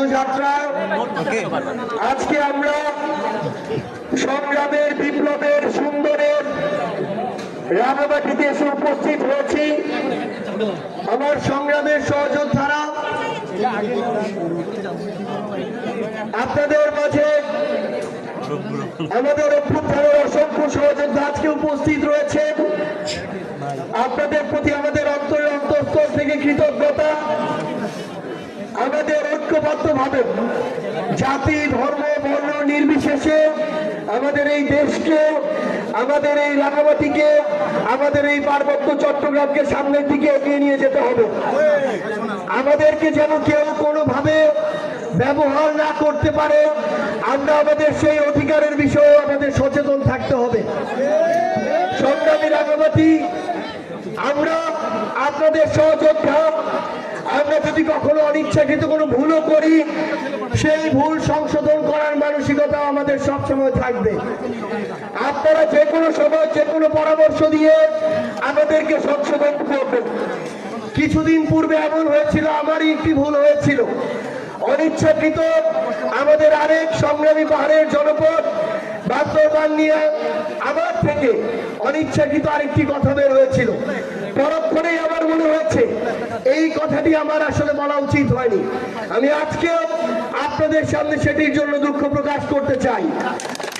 পদযাত্রা আজকে আমরা সংগ্রামের বিপ্লবের সুন্দরের রাঙামাটিতে এসে উপস্থিত হয়েছি। আমার সংগ্রামের সহযোদ্ধারা আপনাদের মাঝে আমাদের অভ্যুত্থানের অসংখ্য সহযোদ্ধা আজকে উপস্থিত রয়েছে আপনাদের প্রতি আমাদের অন্তরের অন্তঃস্থল থেকে কৃতজ্ঞতা। আমাদের ঐক্যবদ্ধভাবে জাতি, ধর্ম, বর্ণ নির্বিশেষে আমাদের এই দেশকে, আমাদের এই রাঙামাটিকে আমাদের এই পার্বত্য চট্টগ্রামকে সামনের দিকে এগিয়ে নিয়ে যেতে হবে। আমাদেরকে যেন কেউ কোনোভাবে ব্যবহার না করতে পারে, আমরা আমাদের সেই অধিকারের বিষয়ে আমাদের সচেতন থাকতে হবে। সংগ্রামী রাঙামাটি আমরা আপনাদের সহযোদ্ধা আমরা যদি কখনো অনিচ্ছাকৃত কোনো ভুলও করি, সেই ভুল সংশোধন করার মানসিকতা আমাদের সবসময় থাকবে। আপনারা যে কোনো সময় যে কোনো পরামর্শ দিয়ে আমাদেরকে সংশোধন করবেন কিছুদিন পূর্বে এমন হয়েছিল, আমারই একটি ভুল হয়েছিল। অনিচ্ছাকৃত আমাদের আরেক সংগ্রামী পাহাড়ের জনপদ বান্দরবান নিয়ে আমার থেকে অনিচ্ছাকৃত আরেকটি কথা বের হয়েছিল। পরক্ষণেই আমার মনে হয়েছে, এই কথাটি আমার আসলে বলা উচিত হয়নি। আমি আজকেও আপনাদের সামনে সেটির জন্য দুঃখ প্রকাশ করতে চাই।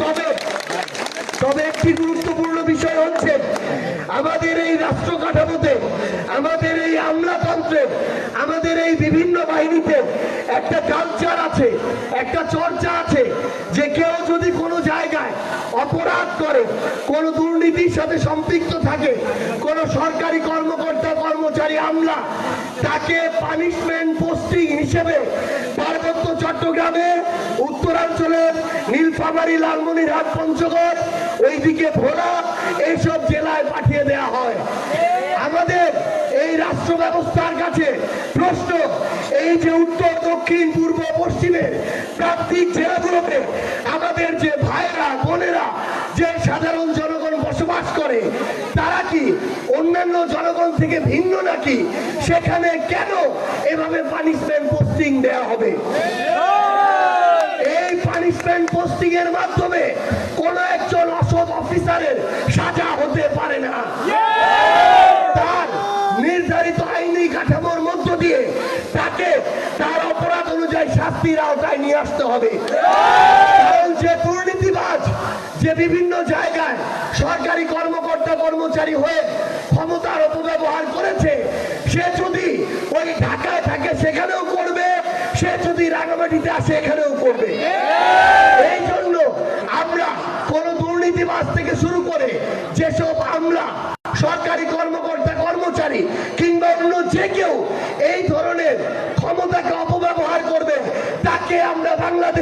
তবে তবে একটি গুরুত্বপূর্ণ বিষয় হচ্ছে আমাদের এই রাষ্ট্র কাঠামোতে, আমাদের এই আমলাতন্ত্রে, আমাদের এই বিভিন্ন বাহিনীতে একটা কালচার আছে, একটা চর্চা আছে, যে কেউ যদি কোনো জায়গায় অপরাধ করে, কোনো দুর্নীতির সাথে সম্পৃক্ত থাকে, কোনো সরকারি কর্মকর্তা, কর্মচারী, আমলা, তাকে পানিশমেন্ট পোস্টিং হিসেবে পার্বত্য চট্টগ্রামে উত্তরাঞ্চলের নীলফামারী, লালমনিরহাট, পঞ্চগড় ওইদিকে ভোলা, এইসব জেলায় পাঠিয়ে দেয়া হয়। আমাদের এই রাষ্ট্র ব্যবস্থার কাছে প্রশ্ন, এই যে উত্তর, দক্ষিণ, পূর্ব, পশ্চিমের প্রান্তিক জেলাগুলোতে আমাদের যে ভাইরা বোনেরা, যে সাধারণ জনগণ বসবাস করে, তারা কি অন্যান্য জনগণ থেকে ভিন্ন নাকি? সেখানে কেন এভাবে পানিশমেন্ট পোস্টিং দেয়া হবে? শাস্তির আওতায় নিয়ে আসতে হবে। কারণ যে দুর্নীতিবাজ, যে বিভিন্ন জায়গায় সরকারি কর্মকর্তা, কর্মচারী হয়ে ক্ষমতার অপব্যবহার করেছে, সে যদি ওই ঢাকায় থাকে সেখানেও করবে, সে যদি রাঙামাটিতে আসে, এখানেও করবে।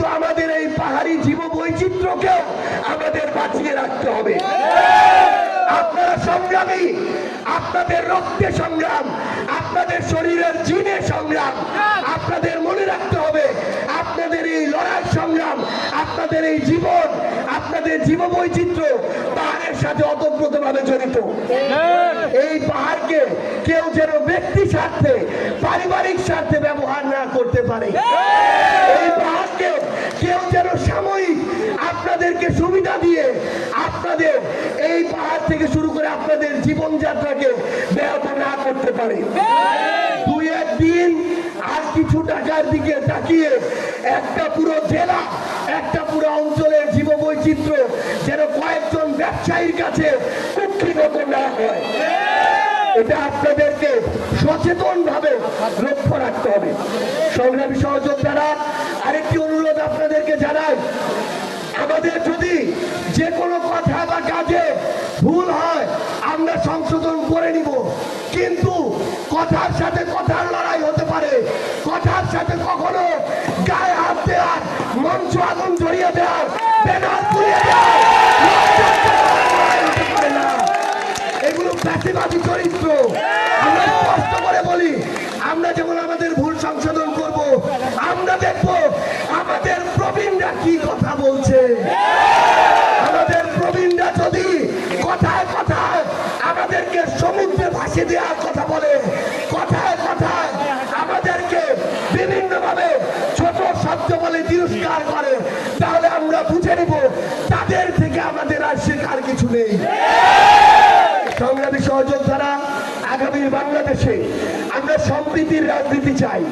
কিন্তু আমাদের এই পাহাড়ি জীব বৈচিত্র্যকেও আমাদের বাঁচিয়ে রাখতে হবে। আপনারা সংগ্রামী, আপনাদের রক্তে সংগ্রাম, আপনাদের শরীরের জিনে সংগ্রাম, আপনাদের মনে রাখতে হবে, আপনাদের এই লড়াই সংগ্রাম, আপনাদের এই জীবন, আপনাদের জীব বৈচিত্র্য পাহাড়ের সাথে অতপ্রতভাবে জড়িত। এই পাহাড়কে কেউ যেন ব্যক্তি স্বার্থে, পারিবারিক স্বার্থে ব্যবহার না করতে পারে। এই জীবনযাত্রাকে ব্যাহত না করতে পারে। দুই একদিন আর কিছু টাকার দিকে তাকিয়ে একটা পুরো জেলা, একটা পুরো অঞ্চলের জীব বৈচিত্র্য যেন কয়েকজন ব্যবসায়ীর কাছে কুক্ষিগত না হয়। এটা আপনাদেরকে সচেতন ভাবে লক্ষ্য রাখতে হবে। সংগ্রামী সহযোদ্ধারা, আরেকটি অনুরোধ আপনাদেরকে জানাই। আমাদের যদি যে কোনো কথা বা কাজে ভুল হয়, আমরা সংশোধন করে নিব। কিন্তু কথার সাথে কথার লড়াই হতে পারে। কথার সাথে কখনো গায়ে হাত দেওয়ার, মঞ্চ আগুন জড়িয়ে দেওয়ার। এগুলো চরিত্র। আমরা বলি, আমরা যেমন আমাদের ভুল সংশোধন করব, আমরা দেখব আমাদের প্রবীণরা কি কথা বলছে। ভাসিয়ে দেওয়ার কথা বলে। কথায় কথায় আমাদেরকে বিভিন্ন ভাবে ছোট শব্দ বলে তিরস্কার করে। তাহলে আমরা বুঝে নিব, তাদের থেকে আমাদের আর শেখার কিছু নেই। সংগ্রামী সহযোদ্ধারা, আগামীর বাংলাদেশে আমরা সম্প্রীতির রাজনীতি চাই।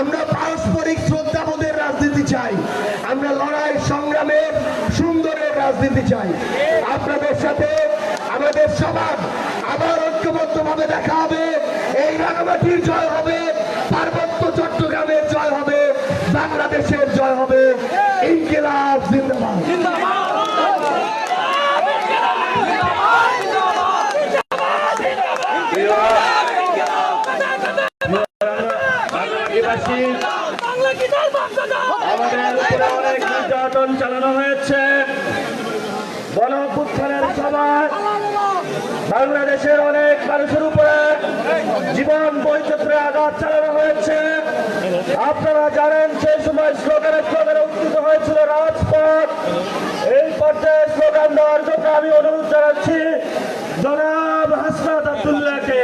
আমরা পারস্পরিক শ্রদ্ধাবোধের রাজনীতি চাই। আমরা লড়াই, সংগ্রামের, সুন্দরের রাজনীতি চাই। আপনাদের সাথে রাঙামাটির জয় হবে, পার্বত্য চট্টগ্রামের জয় হবে, বাংলাদেশের জয় হবে। ইনকিলাব জিন্দাবাদ। চালানো হয়েছে বাংলাদেশের অনেক মানুষের উপরে জীবন বৈচিত্র্যে আঘাত চালানো হয়েছে। আপনারা জানেন, সেই সময় স্লোগানে স্লোগানে উত্থিত হয়েছিল রাজপথ। এই পর্যায়ে স্লোগান দেওয়ার জন্য আমি অনুরোধ জানাচ্ছি, জনাব হাসনাত আবদুল্লাহকে।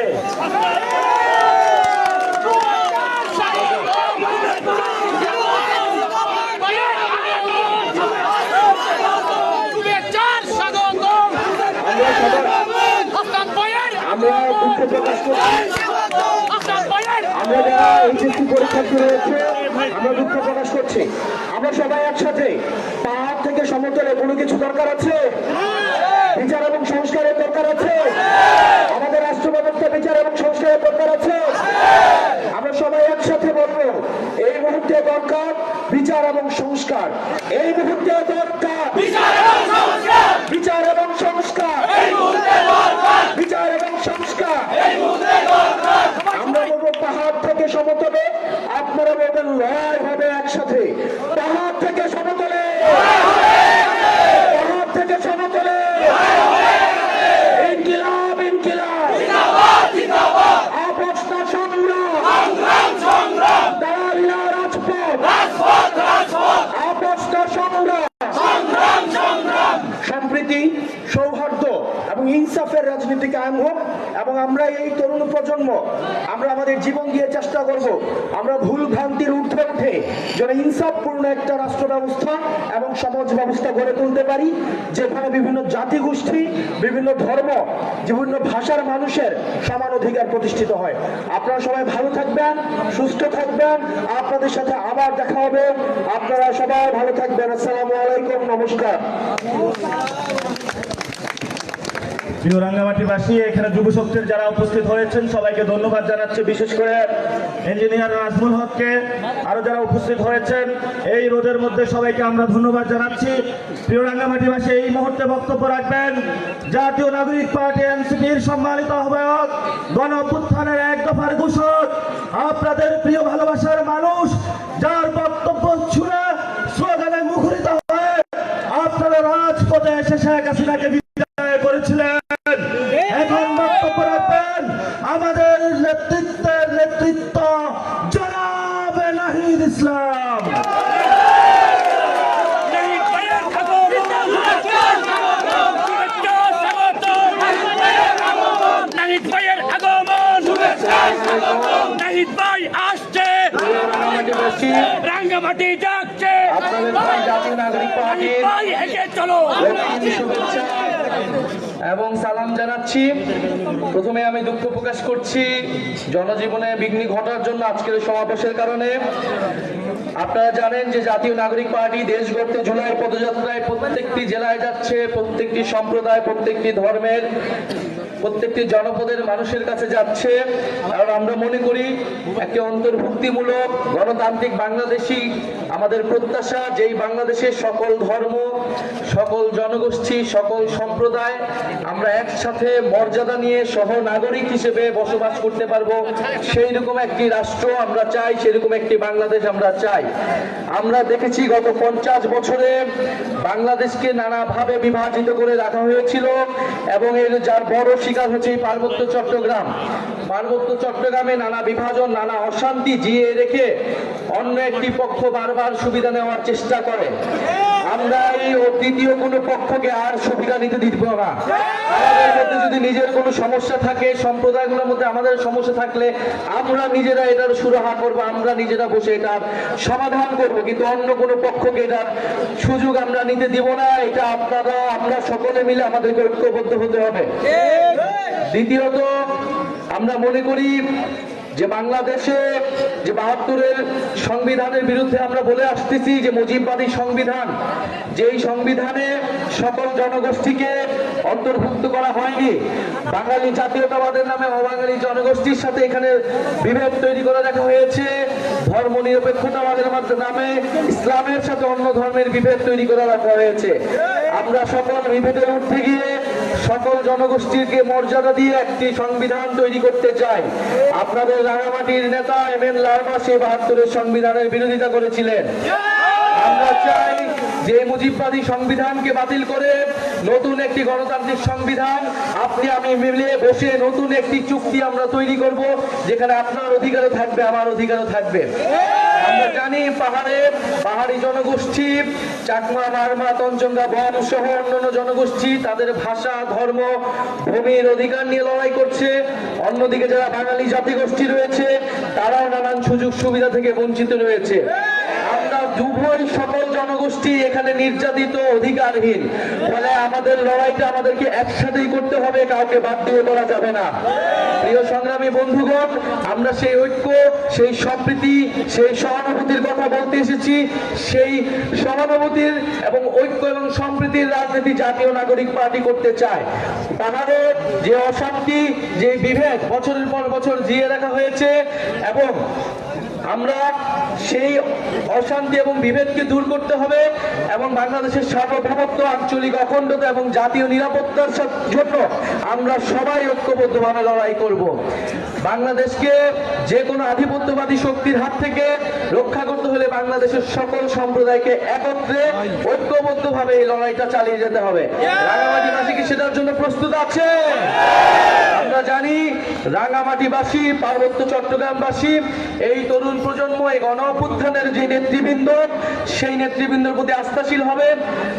দুঃখ প্রকাশ আমরা যারা এইচএসসি পরীক্ষার্থী রয়েছে, আমরা দুঃখ প্রকাশ করছি। আমরা সবাই একসাথে পাহাড় থেকে সমতলে কোনো কিছু দরকার আছে? বিচার এবং সংস্কারের দরকার আছে? আমাদের রাষ্ট্র ব্যবস্থা বিচার এবং সংস্কারের দরকার আছে? আমরা সবাই একসাথে বলব, এই মুহূর্তে দরকার বিচার এবং সংস্কার। এই মুহূর্তে দরকার বিচার এবং সংস্কার বিচার এবং সংস্কার আমরা বলব পাহাড় থেকে সমতলে আপনারা বলবেন লড়াই হবে একসাথে পাহাড় থেকে সমতলে পাহাড় থেকে সমতলে ইনকিলাব ইনকিলাব আপসটা সংগ্রাম দাঁড়িয়া রাজপথ আপসটা সংগ্রাম সম্প্রীতি সৌহার্দ্য ইনসাফের রাজনীতি কায়েম হোক এবং আমরা এই তরুণ প্রজন্ম, আমরা আমাদের জীবন দিয়ে চেষ্টা করব, আমরা ভুল ভ্রান্তির ঊর্ধ্বে উঠে যেন ইনসাফপূর্ণ একটা রাষ্ট্র ব্যবস্থা এবং সমাজ ব্যবস্থা গড়ে তুলতে পারি, যেখানে বিভিন্ন জাতিগোষ্ঠী, বিভিন্ন ধর্ম, বিভিন্ন ভাষার মানুষের সমান অধিকার প্রতিষ্ঠিত হয়। আপনারা সবাই ভালো থাকবেন, সুস্থ থাকবেন, আপনাদের সাথে আবার দেখা হবে। আপনারা সবাই ভালো থাকবেন। আসসালামু আলাইকুম, নমস্কার। প্রিয় রাঙ্গামাটিবাসী, এখানে যুব শক্তির যারা উপস্থিত হয়েছেন, সবাইকে ধন্যবাদ জানাচ্ছি। বিশেষ করে ইঞ্জিনিয়ার নাজমুল হককে আরও যারা উপস্থিত হয়েছেন, এই রোদের মধ্যে সবাইকে আমরা ধন্যবাদ জানাচ্ছি। প্রিয় রাঙ্গামাটিবাসী, এই মুহূর্তে বক্তব্য রাখবেন, জাতীয় নাগরিক পার্টি এনসিপির সম্মানিত আহ্বায়ক, গণ অভ্যুত্থানের এক দফার ঘোষক, আপনাদের প্রিয় ভালোবাসার মানুষ, যার বক্তব্য শুনে স্লোগানে মুখরিত হয়ে আপনারা রাজপথে এসে শেখ হাসিনাকে বিদায় করেছিলেন এখন বক্তব্য রাখবেন আমাদের নেতৃত্বের নেতৃত্ব জনাবে নাহিদ ইসলাম নাহিদ ভাইয়ের আগমন নাহিদ ভাইয়ের আগমন নাহিদ ভাই আসছে রাঙ্গামাটি যাচ্ছে আপনাদের ভাই জাতীয় নাগরিক নাহিদ পার্টির হেঁটে চলো। এবং সালাম জানাচ্ছি। প্রথমে আমি দুঃখ প্রকাশ করছি জনজীবনে বিঘ্নি ঘটার জন্য আজকের সমাবেশের কারণে। আপনারা জানেন যে জাতীয় নাগরিক পার্টি দেশ গড়তে জুলাই পদযাত্রায় প্রত্যেকটি জেলায় যাচ্ছে প্রত্যেকটি সম্প্রদায় প্রত্যেকটি ধর্মের প্রত্যেকটি জনপদের মানুষের কাছে যাচ্ছে। কারণ আমরা মনে করি একটি অন্তর্ভুক্তিমূলক গণতান্ত্রিক বাংলাদেশী আমাদের প্রত্যাশা, যেই বাংলাদেশের সকল ধর্ম, সকল জনগোষ্ঠী, সকল সম্প্রদায়, আমরা একসাথে মর্যাদা নিয়ে সহ নাগরিক হিসেবে বসবাস করতে পারব। সেই রকম একটি রাষ্ট্র আমরা চাই, সেরকম একটি বাংলাদেশ আমরা চাই। আমরা দেখেছি গত পঞ্চাশ বছরে বাংলাদেশকে নানাভাবে বিভাজিত করে রাখা হয়েছিল এবং এর যার বড় শিকার হচ্ছে এই পার্বত্য চট্টগ্রাম। পার্বত্য চট্টগ্রামে নানা বিভাজন নানা অশান্তি জিয়ে রেখে অন্য একটি পক্ষ বারবার সুবিধা নেওয়ার চেষ্টা করে। আমরা এই তৃতীয় কোনো পক্ষকে আর সুবিধা নিতে দিব না। আমাদের মধ্যে যদি নিজের কোনো সমস্যা থাকে সম্প্রদায়গুলোর মধ্যে আমাদের সমস্যা থাকলে আমরা নিজেরা এটার সুরাহা করব আমরা নিজেরা বসে এটার সমাধান করব। কিন্তু অন্য কোনো পক্ষকে এটার সুযোগ আমরা নিতে দিব না এটা আপনারা আমরা সকলে মিলে আমাদেরকে ঐক্যবদ্ধ হতে হবে। দ্বিতীয়ত আমরা মনে করি যে বাংলাদেশে যে বাহাত্তরের সংবিধানের বিরুদ্ধে আমরা বলে আসতেছি যে মুজিববাদী সংবিধান যেই সংবিধানে সকল জনগোষ্ঠীকে অন্তর্ভুক্ত করা হয়নি। বাঙালি জাতীয়তাবাদের নামে অবাঙালি জনগোষ্ঠীর সাথে এখানে বিভেদ তৈরি করে রাখা হয়েছে। ধর্ম নিরপেক্ষতাবাদের নামে ইসলামের সাথে অন্য ধর্মের বিভেদ তৈরি করে রাখা হয়েছে। আমরা সকল বিভেদের উঠতে গিয়ে সকল জনগোষ্ঠীকে মর্যাদা দিয়ে একটি সংবিধান তৈরি করতে চাই। আপনাদের রাঙামাটির নেতা এম এন লারমা সে বাহাত্তরের সংবিধানের বিরোধিতা করেছিলেন। আমরা চাই যে মুজিববাদী সংবিধানকে বাতিল করে নতুন একটি গণতান্ত্রিক সংবিধান, আপনি আমি মিলে বসে নতুন একটি চুক্তি আমরা তৈরি করব, যেখানে আপনার অধিকারও থাকবে, আমার অধিকারও থাকবে। আমরা জানি পাহাড়ের পাহাড়ি জনগোষ্ঠী, চাকমা মারমা তঞ্চঙ্গা, বন সহ অন্যান্য জনগোষ্ঠী, তাদের ভাষা, ধর্ম, ভূমির অধিকার নিয়ে লড়াই করছে। অন্যদিকে যারা বাঙালি জাতিগোষ্ঠী রয়েছে, তারাও নানান সুযোগ সুবিধা থেকে বঞ্চিত রয়েছে। উভয় সকল জনগোষ্ঠী এখানে নির্যাতিত, অধিকারহীন। ফলে আমাদের লড়াইটা আমাদেরকে একসাথেই করতে হবে, কাউকে বাদ দিয়ে করা যাবে না। প্রিয় সংগ্রামী বন্ধুগণ, আমরা সেই ঐক্য, সেই সম্প্রীতি, সেই সহানুভূতির কথা বলতে এসেছি। সেই সহানুভূতির এবং ঐক্য এবং সম্প্রীতির রাজনীতি জাতীয় নাগরিক পার্টি করতে চায়। তাহলে যে অশান্তি, যে বিভেদ বছরের পর বছর জিয়ে রাখা হয়েছে এবং আমরা সেই অশান্তি এবং বিভেদকে দূর করতে হবে এবং বাংলাদেশের সার্বভৌমত্ব, আঞ্চলিক অখণ্ডতা এবং জাতীয় নিরাপত্তার জন্য আমরা সবাই ঐক্যবদ্ধভাবে লড়াই করব। বাংলাদেশকে যে কোনো আধিপত্যবাদী শক্তির হাত থেকে রক্ষা করতে হলে বাংলাদেশের সকল সম্প্রদায়কে একত্রে ঐক্যবদ্ধভাবে এই লড়াইটা চালিয়ে যেতে হবে। রাঙামাটিবাসী কি সেটার জন্য প্রস্তুত আছে আমরা জানি, রাঙামাটিবাসী, পার্বত্য চট্টগ্রামবাসী, এই তরুণ প্রজন্ম, এই গণ যে নেতৃবৃন্দ, সেই নেতৃবৃন্দর প্রতি আস্থাশীল হবে।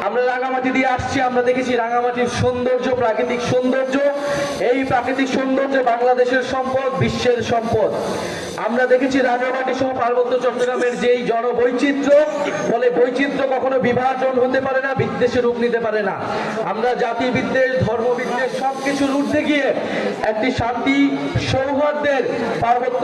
আমরা রাঙামাটি দিয়ে আসছি, আমরা দেখেছি রাঙামাটির সৌন্দর্য, প্রাকৃতিক সৌন্দর্য। এই প্রাকৃতিক সৌন্দর্য বাংলাদেশের সম্পদ, বিশ্বের সম্পদ। আমরা দেখেছি রাঙামাটি সহ পার্বত্য চট্টগ্রামের যেই জনবৈচিত্র্য, ফলে বৈচিত্র্য কখনো বিভাজন হতে পারে না, বিদ্বেষের রূপ নিতে পারে না। আমরা জাতি বিদ্বেষ ধর্ম বিদ্বেষ সবকিছুর ঊর্ধ্বে গিয়ে একটি শান্তি সৌহার্দ্যের পার্বত্য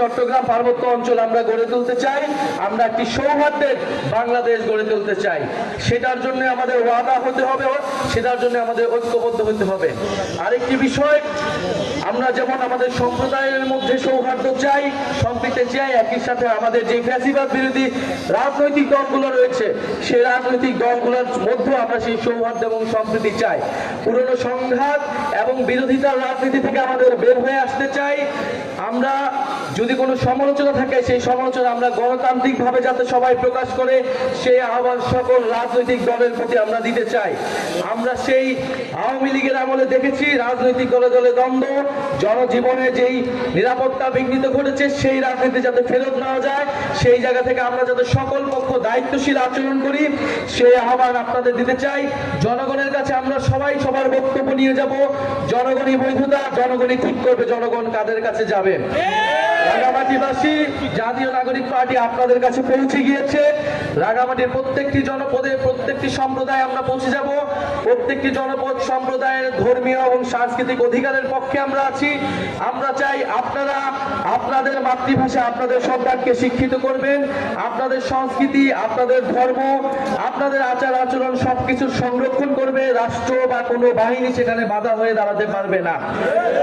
চট্টগ্রাম পার্বত্য অঞ্চল আমরা গড়ে তুলতে চাই, আমরা একটি সৌহার্দ্যের বাংলাদেশ গড়ে তুলতে চাই। সেটার জন্য আমাদের ওয়াদা হতে হবে, সেটার জন্য আমাদের ঐক্যবদ্ধ হতে হবে। আরেকটি বিষয়, আমরা যেমন আমাদের সম্প্রদায়ের মধ্যে সৌহার্দ্য চাই, সম্প্রীতি চাই, একই সাথে আমাদের যে ফ্যাসিবাদ বিরোধী রাজনৈতিক দলগুলো রয়েছে, সেই রাজনৈতিক দলগুলোর মধ্যে আমরা সেই সৌহার্দ্য এবং সম্প্রীতি চাই। পুরনো সংঘাত এবং বিরোধিতার রাজনীতি থেকে আমাদের বের হয়ে আসতে চাই। আমরা যদি কোনো সমালোচনা থাকে, সেই সমালোচনা আমরা গণতান্ত্রিক ভাবে যাতে সবাই প্রকাশ করে, সেই আহ্বান সকল রাজনৈতিক দলের প্রতি আমরা দিতে চাই। আমরা সেই আওয়ামী লীগের আমলে দেখেছি, রাজনৈতিক দলে দলে দ্বন্দ্ব, জনজীবনে যেই নিরাপত্তা বিঘ্নিত ঘটেছে, সেই রাজনীতি যাতে ফেরত নেওয়া যায়, সেই জায়গা থেকে আমরা যাতে সকল পক্ষ দায়িত্বশীল আচরণ করি, সেই আহ্বান আপনাদের দিতে চাই। জনগণের কাছে আমরা সবাই সবার বক্তব্য নিয়ে যাব। জনগণই বৈধতা, জনগণই ঠিক করবে, জনগণ কাদের কাছে যাবে? রাঙামাটিবাসী, জাতীয় নাগরিক পার্টি আপনাদের কাছে পৌঁছে গিয়েছে। রাঙামাটির প্রত্যেকটি জনপদে, প্রত্যেকটি সম্প্রদায় আমরা পৌঁছে যাব। প্রত্যেকটি জনপদ সম্প্রদায়ের ধর্মীয় এবং সাংস্কৃতিক অধিকারের পক্ষে আমরা আছি। আমরা চাই আপনারা আপনাদের মাতৃভাষা, আপনাদের সন্তানকে শিক্ষিত করবেন। আপনাদের সংস্কৃতি, আপনাদের ধর্ম, আপনাদের আচার আচরণ সবকিছুর সংরক্ষণ করবে। রাষ্ট্র বা কোনো বাহিনী সেখানে বাধা হয়ে দাঁড়াতে পারবে না।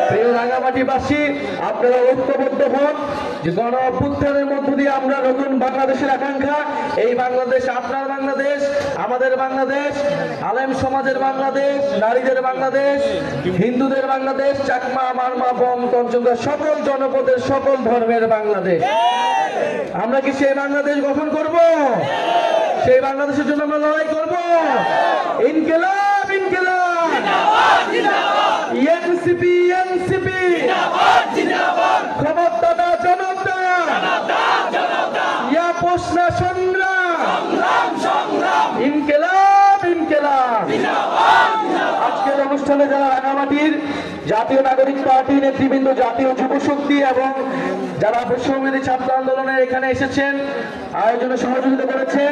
প্রিয় রাঙামাটিবাসী, আপনারা ঐক্যবদ্ধ হন। যে গণ অভ্যুত্থানের মধ্য দিয়ে আমরা নতুন বাংলাদেশের আকাঙ্ক্ষা এই বাংলাদেশ আপনার বাংলাদেশ আমাদের বাংলাদেশ আলেম সমাজের বাংলাদেশ নারীদের বাংলাদেশ হিন্দুদের বাংলাদেশ চাকমা মারমা বম তঞ্চঙ্গা সকল জনপদের সকল ধর্মের বাংলাদেশ। আমরা কি সেই বাংলাদেশ গঠন করব? সেই বাংলাদেশের জন্য আমরা লড়াই করব? ইনকেলাব ইনকেলাব। NCP NCP. ক্ষমতাদা জনতা ইয়া প্রশ্ন সংগ্রাম ইনকেলাব ইনকেলাব অনুষ্ঠানে যারা রাঙামাটির জাতীয় নাগরিক পার্টি নেতৃবৃন্দ, জাতীয় যুব শক্তি এবং যারা বৈষম্যবিরোধী ছাত্র আন্দোলনে এখানে এসেছেন, আয়োজনে সহযোগিতা করেছেন।